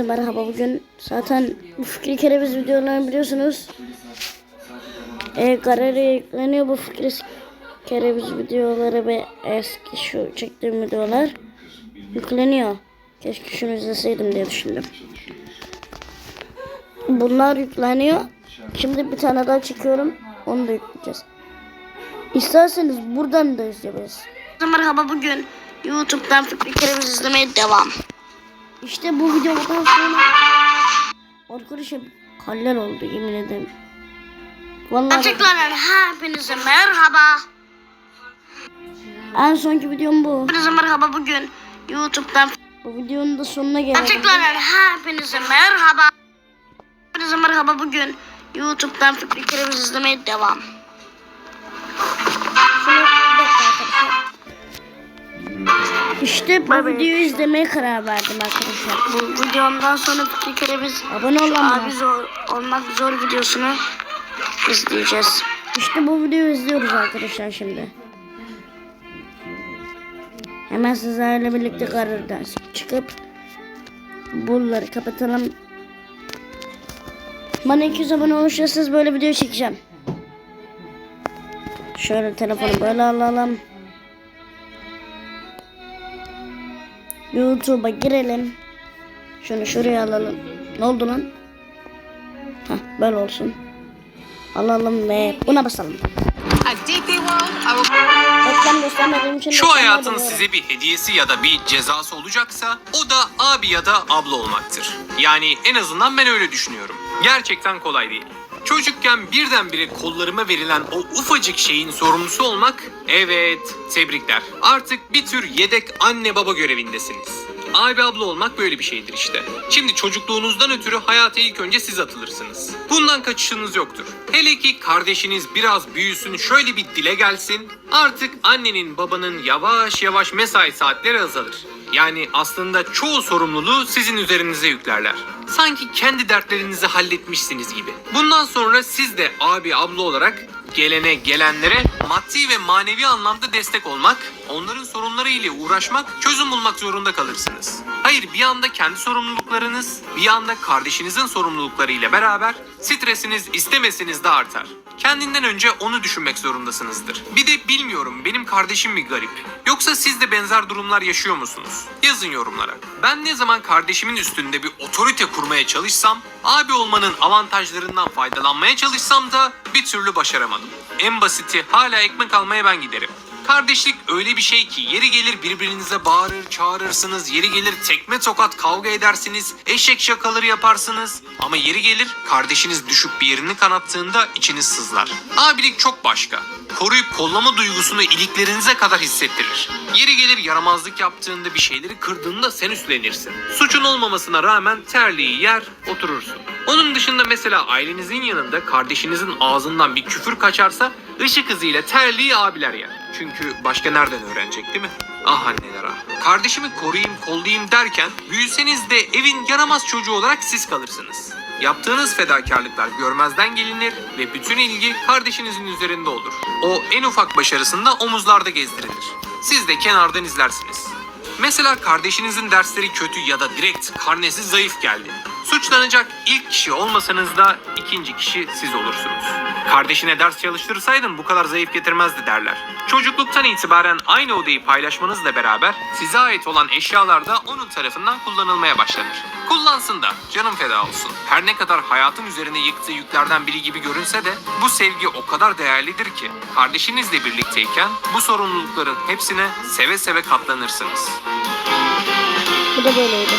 Merhaba bugün zaten bu Fikri Kereviz videolarını biliyorsunuz. E, Garere yükleniyor bu Fikri Kereviz videoları ve eski şu çektiğim videolar yükleniyor. Keşke şunu izleseydim diye düşündüm. Bunlar yükleniyor. Şimdi bir tane daha çekiyorum. Onu da yükleyeceğiz. İsterseniz buradan da izleyebiliriz. Merhaba bugün YouTube'dan Fikri Kereviz izlemeye devam. İşte bu videodan sonra arkadaşım kaller oldu yemin ederim. Vallahi Tekrardan hepinize merhaba. en sonki videom bu. Hepinize merhaba bugün YouTube'dan. Bu videonun da sonuna gelelim. Tekrardan hepinize merhaba. Hepinize merhaba bugün YouTube'dan Fikri Kereviz izlemeye devam. İşte bu bay. videoyu izlemeye karar verdim arkadaşlar. Bu videomdan sonra Fikri Kereviz Abone ol lan bana. abi zor olmak zor videosunu izleyeceğiz. İşte bu videoyu izliyoruz arkadaşlar şimdi. Hemen sizlerle birlikte karardan çıkıp bunları kapatalım. Bana 200 abone olursanız böyle video çekeceğim. Şöyle telefonu böyle alalım. YouTube'a girelim. Şunu şuraya alalım. Ne oldu lan? Heh, böyle olsun. Alalım ve buna basalım. Şu hayatın size bir hediyesi ya da bir cezası olacaksa o da abi ya da abla olmaktır. Yani en azından ben öyle düşünüyorum. Gerçekten kolay değil. Çocukken birdenbire kollarıma verilen o ufacık şeyin sorumlusu olmak, evet tebrikler. Artık bir tür yedek anne baba görevindesiniz. Abi abla olmak böyle bir şeydir işte. Şimdi çocukluğunuzdan ötürü hayata ilk önce siz atılırsınız. Bundan kaçışınız yoktur. Hele ki kardeşiniz biraz büyüsün şöyle bir dile gelsin. Artık annenin babanın yavaş yavaş mesai saatleri azalır. Yani aslında çoğu sorumluluğu sizin üzerinize yüklerler. Sanki kendi dertlerinizi halletmişsiniz gibi. Bundan sonra siz de abi abla olarak gelene gelenlere maddi ve manevi anlamda destek olmak, onların sorunları ile uğraşmak, çözüm bulmak zorunda kalırsınız. Hayır bir anda kendi sorumluluklarınız, bir anda kardeşinizin sorumlulukları ile beraber stresiniz istemeseniz de artar. Kendinden önce onu düşünmek zorundasınızdır. Bir de bilmiyorum benim kardeşim mi garip? Yoksa siz de benzer durumlar yaşıyor musunuz? Yazın yorumlara. Ben ne zaman kardeşimin üstünde bir otorite kurmaya çalışsam, abi olmanın avantajlarından faydalanmaya çalışsam da bir türlü başaramadım. En basiti hala ekmek almaya ben giderim. Kardeşlik öyle bir şey ki yeri gelir birbirinize bağırır, çağırırsınız, yeri gelir tekme tokat kavga edersiniz, eşek şakaları yaparsınız. Ama yeri gelir kardeşiniz düşüp bir yerini kanattığında içiniz sızlar. Abilik çok başka. Koruyup kollama duygusunu iliklerinize kadar hissettirir. Yeri gelir yaramazlık yaptığında bir şeyleri kırdığında sen üstlenirsin. Suçun olmamasına rağmen terliği yer, oturursun. Onun dışında mesela ailenizin yanında kardeşinizin ağzından bir küfür kaçarsa ışık hızıyla terliği abiler yer. Çünkü başka nereden öğrenecek değil mi? Ah anneler ah. Kardeşimi koruyayım kollayayım derken büyüseniz de evin yaramaz çocuğu olarak siz kalırsınız. Yaptığınız fedakarlıklar görmezden gelinir ve bütün ilgi kardeşinizin üzerinde olur. O en ufak başarısında omuzlarda gezdirilir. Siz de kenardan izlersiniz. Mesela kardeşinizin dersleri kötü ya da direkt karnesi zayıf geldi. Suçlanacak ilk kişi olmasanız da ikinci kişi siz olursunuz. Kardeşine ders çalıştırsaydın bu kadar zayıf getirmezdi derler. Çocukluktan itibaren aynı odayı paylaşmanızla beraber size ait olan eşyalar da onun tarafından kullanılmaya başlanır. Kullansın da canım feda olsun. Her ne kadar hayatın üzerine yıktığı yüklerden biri gibi görünse de bu sevgi o kadar değerlidir ki kardeşinizle birlikteyken bu sorumlulukların hepsine seve seve katlanırsınız. Bu da böyleydi.